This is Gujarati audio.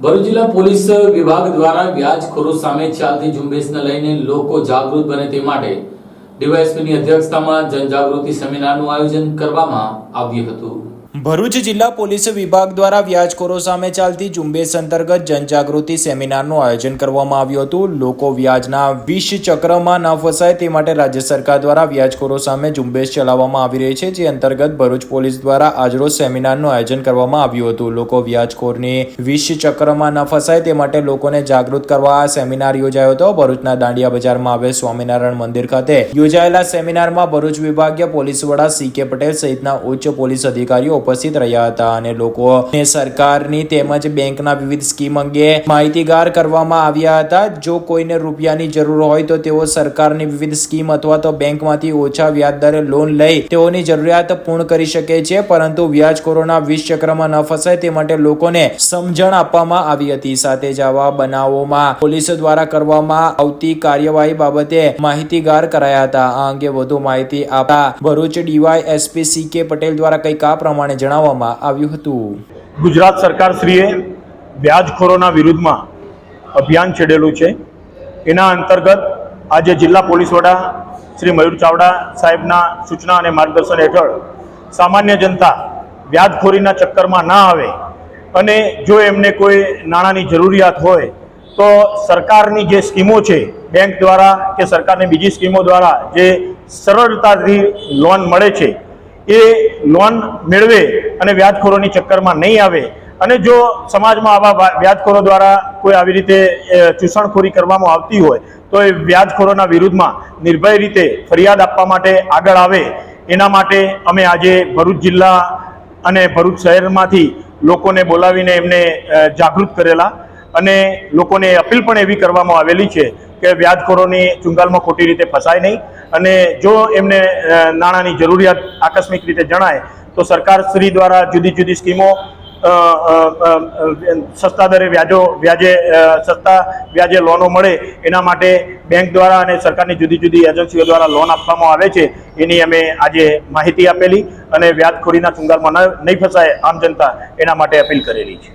ભરૂચ જિલ્લા પોલીસ વિભાગ દ્વારા વ્યાજખોરો સામે ચાલતી ઝુંબેશને લઈને લોકો જાગૃત બને તે માટે ડીવાયએસપીની અધ્યક્ષતામાં જનજાગૃતિ સેમિનારનું આયોજન કરવામાં આવ્યું હતું. ભરૂચ જિલ્લા પોલીસ વિભાગ દ્વારા વ્યાજખોરો સામે ચાલતી ઝુંબેશ અંતર્ગત જનજાગૃતિ સેમિનારનું આયોજન કરવામાં આવ્યું હતું. લોકો વ્યાજના વિષ ચક્રમાં ન ફસાય તે માટે રાજ્ય સરકાર દ્વારા વ્યાજખોરો સામે ઝુંબેશ ચલાવવામાં આવી રહી છે, જે અંતર્ગત ભરૂચ પોલીસ દ્વારા આજરોજ સેમિનારનું આયોજન કરવામાં આવ્યું હતું. લોકો વ્યાજખોરની વિષ ચક્રમાં ન ફસાય તે માટે લોકોને જાગૃત કરવા સેમિનાર યોજાયો હતો. ભરૂચના દાંડિયા બજારમાં આવેલ સ્વામિનારાયણ મંદિર ખાતે યોજાયેલા સેમિનારમાં ભરૂચ વિભાગીય પોલીસ વડા સી કે પટેલ સહિતના ઉચ્ચ પોલીસ અધિકારીઓ ઉપસ્થિત રહ્યા હતા અને લોકોને સરકારની તેમજ બેંકના વિવિધ સ્કીમ અંગે માહિતીગાર કરવામાં આવ્યા હતા. જો કોઈને રૂપિયાની જરૂર હોય તો તેઓ સરકારની વિવિધ સ્કીમ અથવા તો બેંકમાંથી ઓછા વ્યાજ દરે લોન લઈ તેઓની જરૂરિયાત પૂર્ણ કરી શકે છે. પરંતુ વ્યાજખોરોના વીસ ચક્રમાં ન ફસાય તે માટે લોકોને સમજણ આપવામાં આવી હતી. સાથે જ આવા બનાવોમાં પોલીસ દ્વારા કરવામાં આવતી કાર્યવાહી બાબતે માહિતીગાર કરાયા હતા. આ અંગે વધુ માહિતી આપતા ભરૂચ ડીવાય એસપી સી કે પટેલ દ્વારા કંઈક આ પ્રમાણે જણાવવામાં આવ્યું હતું. ગુજરાત સરકારશ્રીએ વ્યાજખોરોના વિરુદ્ધમાં અભિયાન છેડેલું છે. એના અંતર્ગત આજે જિલ્લા પોલીસ વડા શ્રી મયુર ચાવડા સાહેબના સૂચના અને માર્ગદર્શન હેઠળ સામાન્ય જનતા વ્યાજખોરીના ચક્કરમાં ના આવે અને જો એમને કોઈ નાણાંની જરૂરિયાત હોય તો સરકારની જે સ્કીમો છે, બેંક દ્વારા કે સરકારની બીજી સ્કીમો દ્વારા જે સરળતાથી લોન મળે છે એ લોન મેળવે અને વ્યાજખોરોની ચક્કરમાં નહીં આવે અને જો સમાજમાં આવા વ્યાજખોરો દ્વારા કોઈ આવી રીતે ચૂસણખોરી કરવામાં આવતી હોય, તો એ વ્યાજખોરોના વિરુદ્ધમાં નિર્ભય રીતે ફરિયાદ આપવા માટે આગળ આવે. એના માટે અમે આજે ભરૂચ જિલ્લા અને ભરૂચ શહેરમાંથી લોકોને બોલાવીને એમને જાગૃત કરેલા અને લોકોને અપીલ પણ એવી કરવામાં આવેલી છે કે વ્યાજખોરોની ચુંગાલમાં ખોટી રીતે ફસાય નહીં. અને જો એમને નાણાંની જરૂરિયાત આકસ્મિક રીતે જણાય, તો સરકાર શ્રી દ્વારા જુદી જુદી સ્કીમો સસ્તા દરે વ્યાજો, વ્યાજે સસ્તા વ્યાજે લોનો મળે, એના માટે બેંક દ્વારા અને સરકારની જુદી જુદી એજન્સીઓ દ્વારા લોન આપવામાં આવે છે, એની અમે આજે માહિતી આપેલી અને વ્યાજખોરીના ન, નહીં ફસાય આમ જનતા એના માટે અપીલ કરેલી છે.